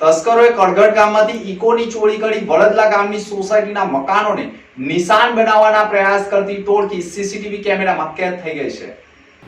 તસ્કરોએ કડગડ ગામમાંથી ઈકોની ચોરી કરી વડદલા ગામની સોસાયટીના મકાનોને નિશાન બનાવવાના પ્રયાસ કરતી ટોળકી સીસીટીવી કેમેરામાં કેદ થઈ ગઈ છે.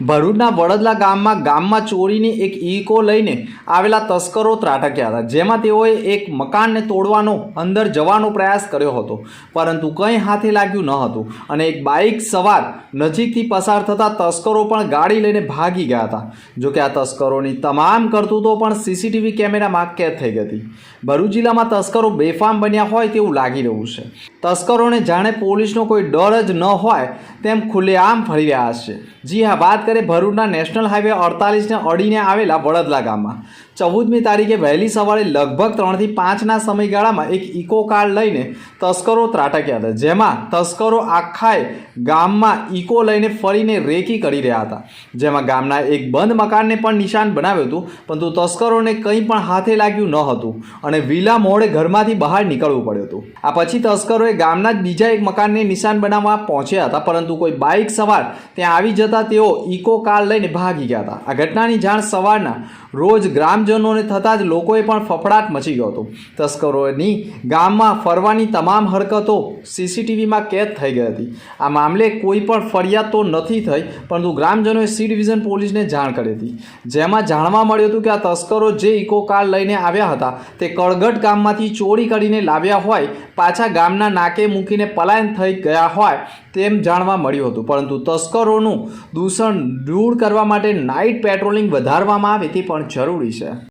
ભરૂચના વડદલા ગામમાં ગામમાં ચોરીની એક ઇકો લઈને આવેલા તસ્કરો ત્રાટક્યા હતા, જેમાં તેઓએ એક મકાનને તોડવાનો, અંદર જવાનો પ્રયાસ કર્યો હતો, પરંતુ કંઈ હાથે લાગ્યું ન હતું અને એક બાઇક સવાર નજીકથી પસાર થતા તસ્કરો પણ ગાડી લઈને ભાગી ગયા હતા. જોકે આ તસ્કરોની તમામ કરતૂતો પણ સીસીટીવી કેમેરામાં કેદ થઈ ગઈ હતી. ભરૂચ જિલ્લામાં તસ્કરો બેફામ બન્યા હોય તેવું લાગી રહ્યું છે. તસ્કરોને જાણે પોલીસનો કોઈ ડર જ ન હોય તેમ ખુલ્લેઆમ ફરી રહ્યા છે. જી હા, વાત કરીએ ભરૂચના નેશનલ હાઈવે અડતાલીસને અડીને આવેલા વડદલા ગામમાં. ચૌદમી તારીખે વહેલી સવારે લગભગ ત્રણથી પાંચના સમયગાળામાં એક ઇકો કાર લઈને તસ્કરો ત્રાટક્યા હતા, જેમાં તસ્કરો આખાએ ગામમાં ઇકો લઈને ફરીને રેકી કરી રહ્યા હતા. જેમાં ગામના એક બંધ મકાનને પણ નિશાન બનાવ્યું હતું, પરંતુ તસ્કરોને કંઈ પણ હાથે લાગ્યું ન હતું અને વિલા મોડે ઘરમાંથી બહાર નીકળવું પડ્યું હતું. આ પછી તસ્કરોએ ગામના જ બીજા એક મકાનને નિશાન બનાવવા પહોંચ્યા હતા, પરંતુ કોઈ બાઇક સવાર ત્યાં આવી જતા તેઓ ઇકો કાર લઈને ભાગી ગયા હતા. આ ઘટનાની જાણ સવારના રોજ ગ્રામજનોને થતાં જ લોકોએ પણ ફફડાટ મચી ગયો હતો. તસ્કરોની ગામમાં ફરવાની તમામ હરકતો સીસીટીવીમાં કેદ થઈ ગઈ હતી. આ મામલે કોઈ પણ ફરિયાદ તો નથી થઈ, પરંતુ ગ્રામજનોએ સી ડિવિઝન પોલીસને જાણ કરી હતી. જેમાં જાણવા મળ્યું હતું કે આ તસ્કરો જે ઇકો કાર લઈને આવ્યા હતા, તે કળગટ ગામમાંથી ચોરી કરીને લાવ્યા હોય, પાછા ગામના નાકે મૂકીને પલાયન થઈ ગયા હોય તેમ જાણવા મળ્યું હતું. પરંતુ તસ્કરોનું દૂષણ દૂર કરવા માટે નાઇટ પેટ્રોલિંગ વધારવામાં આવે તે પણ જરૂરી છે.